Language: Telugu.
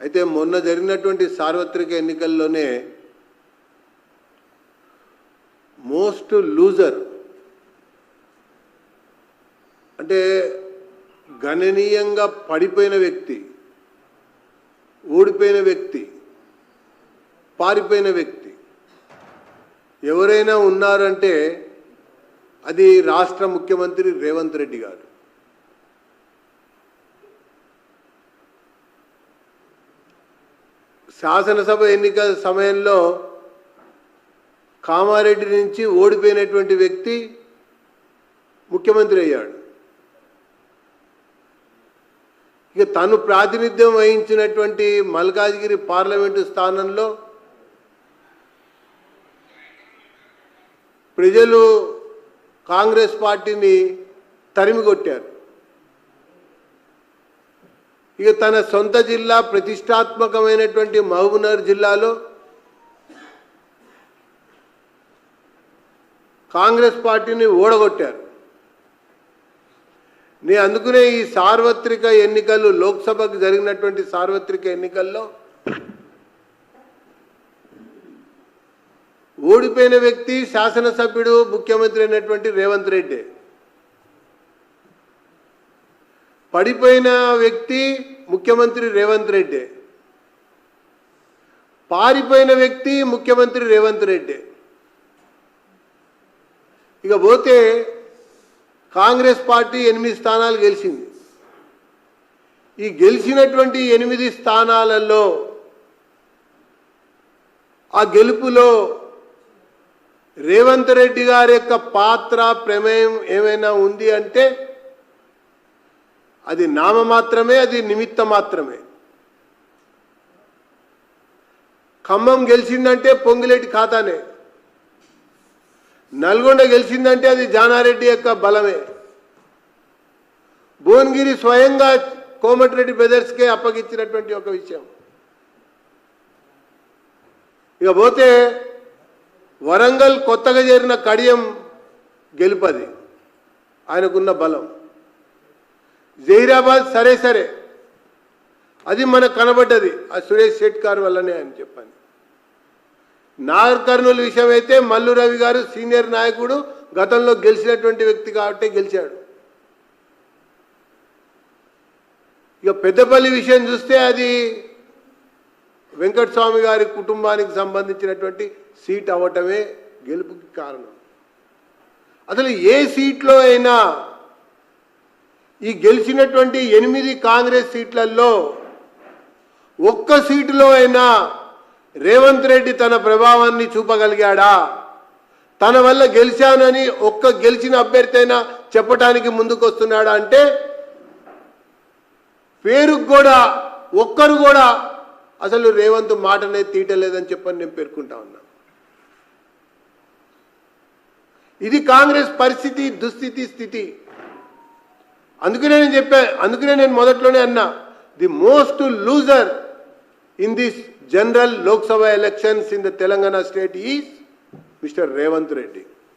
అయితే మొన్న జరిగినటువంటి సార్వత్రిక ఎన్నికల్లోనే మోస్ట్ లూజర్ అంటే గణనీయంగా పడిపోయిన వ్యక్తి ఓడిపోయిన వ్యక్తి పారిపోయిన వ్యక్తి ఎవరైనా ఉన్నారంటే అది రాష్ట్ర ముఖ్యమంత్రి రేవంత్ రెడ్డి గారు. శాసనసభ ఎన్నికల సమయంలో కామారెడ్డి నుంచి ఓడిపోయినటువంటి వ్యక్తి ముఖ్యమంత్రి అయ్యాడు. ఇక తను ప్రాతినిధ్యం వహించినటువంటి మల్కాజ్గిరి పార్లమెంటు స్థానంలో ప్రజలు కాంగ్రెస్ పార్టీని తరిమి కొట్టారు ఇక తన సొంత జిల్లా ప్రతిష్టాత్మకమైనటువంటి మహబూబ్నగర్ జిల్లాలో కాంగ్రెస్ పార్టీని ఓడగొట్టారు. నేను అందుకునే ఈ సార్వత్రిక ఎన్నికలు లోక్సభకు జరిగినటువంటి సార్వత్రిక ఎన్నికల్లో ఓడిపోయిన వ్యక్తి శాసనసభ్యుడు ముఖ్యమంత్రి అయినటువంటి రేవంత్ రెడ్డి. పడిపోయిన వ్యక్తి ముఖ్యమంత్రి రేవంత్ రెడ్డి. పారిపోయిన వ్యక్తి ముఖ్యమంత్రి రేవంత్ రెడ్డి. ఇక పోతే కాంగ్రెస్ పార్టీ ఎనిమిది స్థానాలు గెలిచింది. ఈ గెలిచినటువంటి ఎనిమిది స్థానాలలో ఆ గెలుపులో రేవంత్ రెడ్డి గారి యొక్క పాత్ర ప్రమేయం ఏమైనా ఉంది అంటే అది నామ మాత్రమే అది నిమిత్త మాత్రమే ఖమ్మం గెలిచిందంటే పొంగిలేటి ఖాతానే. నల్గొండ గెలిచిందంటే అది జానారెడ్డి యొక్క బలమే. భువనగిరి స్వయంగా కోమటిరెడ్డి బ్రదర్స్కే అప్పగించినటువంటి ఒక విషయం. ఇక పోతే వరంగల్ కొత్తగా చేరిన కడియం గెలుపది. ఆయనకున్న బలం. జహీరాబాద్ సరే సరే. అది మనకు కనబడ్డది. ఆ సురేష్ షెట్కార్ వల్లనే అని చెప్పాను. నాగర్ కర్నూలు విషయం అయితే మల్లు రవి గారు సీనియర్ నాయకుడు గతంలో గెలిచినటువంటి వ్యక్తి కాబట్టి గెలిచాడు. ఇక పెద్దపల్లి విషయం చూస్తే అది వెంకటస్వామి గారి కుటుంబానికి సంబంధించినటువంటి సీట్ అవ్వటమే గెలుపుకి కారణం. అసలు ఏ సీట్లో అయినా ఈ గెలిచినటువంటి ఎనిమిది కాంగ్రెస్ సీట్లలో ఒక్క సీటులో అయినా రేవంత్ రెడ్డి తన ప్రభావాన్ని చూపగలిగాడా? తన వల్ల గెలిచానని ఒక్క గెలిచిన అభ్యర్థి అయినా చెప్పటానికి ముందుకొస్తున్నాడా అంటే పేరుకు కూడా ఒక్కరు కూడా అసలు రేవంత్ మాటనే తీయటలేదని చెప్పని నేను పేర్కొంటా ఉన్నా. ఇది కాంగ్రెస్ పరిస్థితి దుస్థితి స్థితి. అందుకనే నేను చెప్పా అందుకనే నేను మొదట్లోనే అన్నా the most loser in this general Lok Sabha elections in the Telangana state is mister Revanth Reddy.